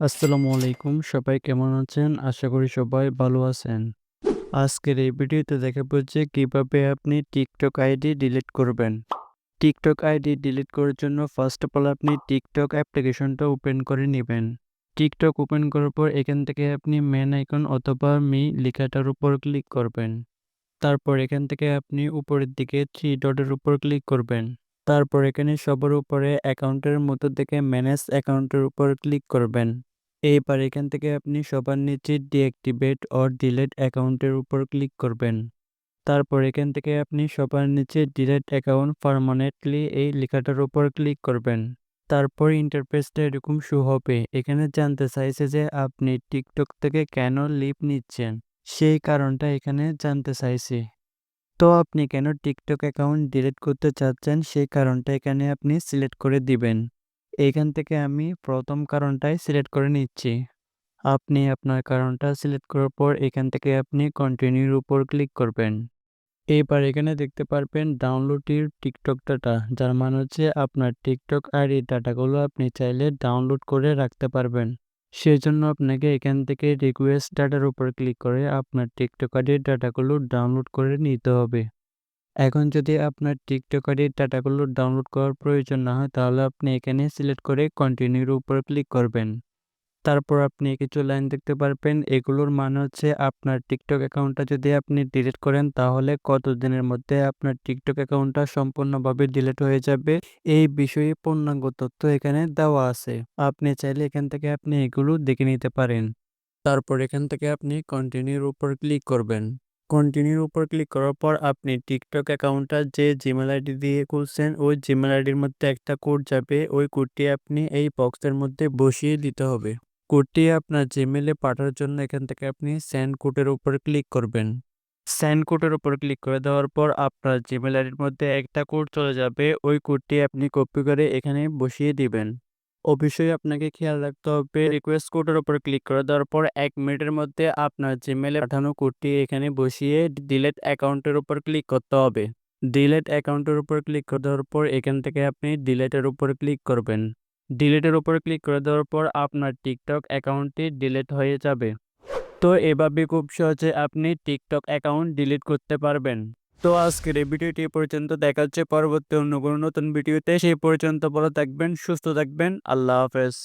আসসালামু আলাইকুম। সবাই কেমন আছেন? আশা করি সবাই ভালো আছেন। আজকের এই ভিডিওতে দেখাবো যে কীভাবে আপনি টিকটক আইডি ডিলিট করবেন। টিকটক আইডি ডিলিট করার জন্য ফার্স্ট অফ অল আপনি টিকটক অ্যাপ্লিকেশনটা ওপেন করে নেবেন। টিকটক ওপেন করার পর এখান থেকে আপনি মেন আইকন অথবা মি লেখাটার উপর ক্লিক করবেন। তারপর এখান থেকে আপনি উপরের দিকে থ্রি ডটের উপর ক্লিক করবেন। তারপর এখানে সবার উপরে অ্যাকাউন্টের মতো থেকে ম্যানেজ অ্যাকাউন্টের উপর ক্লিক করবেন। এইবার এখান থেকে আপনি সবার নিচে ডিঅ্যাক্টিভেট অর ডিলেট অ্যাকাউন্টের উপর ক্লিক করবেন। তারপর এখান থেকে আপনি সবার নিচে ডিলেট অ্যাকাউন্ট পারমানেন্টলি এই লেখাটার উপর ক্লিক করবেন। তারপর ইন্টারফেসটা এরকম শো হবে। এখানে জানতে চাইছে যে আপনি টিকটক থেকে কেন লিভ নিচ্ছেন? সেই কারণটা এখানে জানতে চাইছে। তো আপনি কেন টিকটক অ্যাকাউন্ট ডিলিট করতে চাচ্ছেন? সেই কারণটা এখানে আপনি সিলেক্ট করে দিবেন। এইখান থেকে আমি প্রথম কারণটাই সিলেক্ট করে নিচ্ছি। আপনি আপনার কারণটা সিলেক্ট করার পর এখান থেকে আপনি কন্টিনিউর উপর ক্লিক করবেন। এবার এখানে দেখতে পারবেন ডাউনলোডের টিকটক ডাটা যার মানে হচ্ছে আপনার টিকটক আইডি ডাটাগুলো আপনি চাইলে ডাউনলোড করে রাখতে পারবেন। সেই জন্য আপনাকে এখান থেকে রিকোয়েস্ট ডাটার উপর ক্লিক করে আপনার টিকটক আইডির ডাটাগুলো ডাউনলোড করে নিতে হবে। এখন যদি আপনার টিকটক আইডির ডাটাগুলো ডাউনলোড করার প্রয়োজন না হয়, তাহলে আপনি এখানে সিলেক্ট করে কন্টিনিউর উপর ক্লিক করবেন। তারপর আপনি কিছু লাইন দেখতে পারবেন। এগুলোর মানে হচ্ছে আপনার টিকটক অ্যাকাউন্টটা যদি আপনি ডিলিট করেন, তাহলে কত দিনের মধ্যে আপনার টিকটক অ্যাকাউন্টটা সম্পূর্ণভাবে ডিলিট হয়ে যাবে? এই বিষয়ে পূর্ণাঙ্গ তথ্য এখানে দেওয়া আছে। আপনি চাইলে এখান থেকে আপনি এগুলো দেখে নিতে পারেন। তারপর এখান থেকে আপনি কন্টিনিউর উপর ক্লিক করবেন। কন্টিনিউর উপর ক্লিক করার পর আপনি টিকটক অ্যাকাউন্টটা যে জিমেল আইডি দিয়ে খুলছেন, ওই জিমেল আইডির মধ্যে একটা কোড যাবে। ওই কোডটি আপনি এই বক্সের মধ্যে বসিয়ে দিতে হবে। কোডটি আপনার জিমেলে পাঠানোর জন্য এখান থেকে আপনি সেন্ড কোডের উপর ক্লিক করবেন। সেন্ড কোডের উপর ক্লিক করে দেওয়ার পর আপনার জিমেল আইডির মধ্যে একটা কোড চলে যাবে। ওই কোডটি আপনি কপি করে এখানে বসিয়ে দিবেন। অবশ্যই আপনাকে খেয়াল রাখতে হবে। রিকোয়েস্ট কোডের উপর ক্লিক করে দেওয়ার পর এক মিনিটের মধ্যে আপনার জিমেলে পাঠানো কোডটি এখানে বসিয়ে ডিলেট অ্যাকাউন্টের উপর ক্লিক করতে হবে। ডিলেট অ্যাকাউন্টের উপর ক্লিক করে দেওয়ার পর এখান থেকে আপনি ডিলেটের উপর ক্লিক করবেন। ডিলেটের উপর ক্লিক করে দেওয়ার পর আপনার টিকটক অ্যাকাউন্টটি ডিলিট হয়ে যাবে। তো এভাবে খুব সহজে আপনি টিকটক অ্যাকাউন্ট ডিলিট করতে পারবেন। তো আজকের এই ভিডিওটি পর্যন্ত। দেখা হচ্ছে পরবর্তী অন্য কোনো নতুন ভিডিওতে। সেই পর্যন্ত ভালো থাকবেন, সুস্থ থাকবেন। আল্লাহ হাফেজ।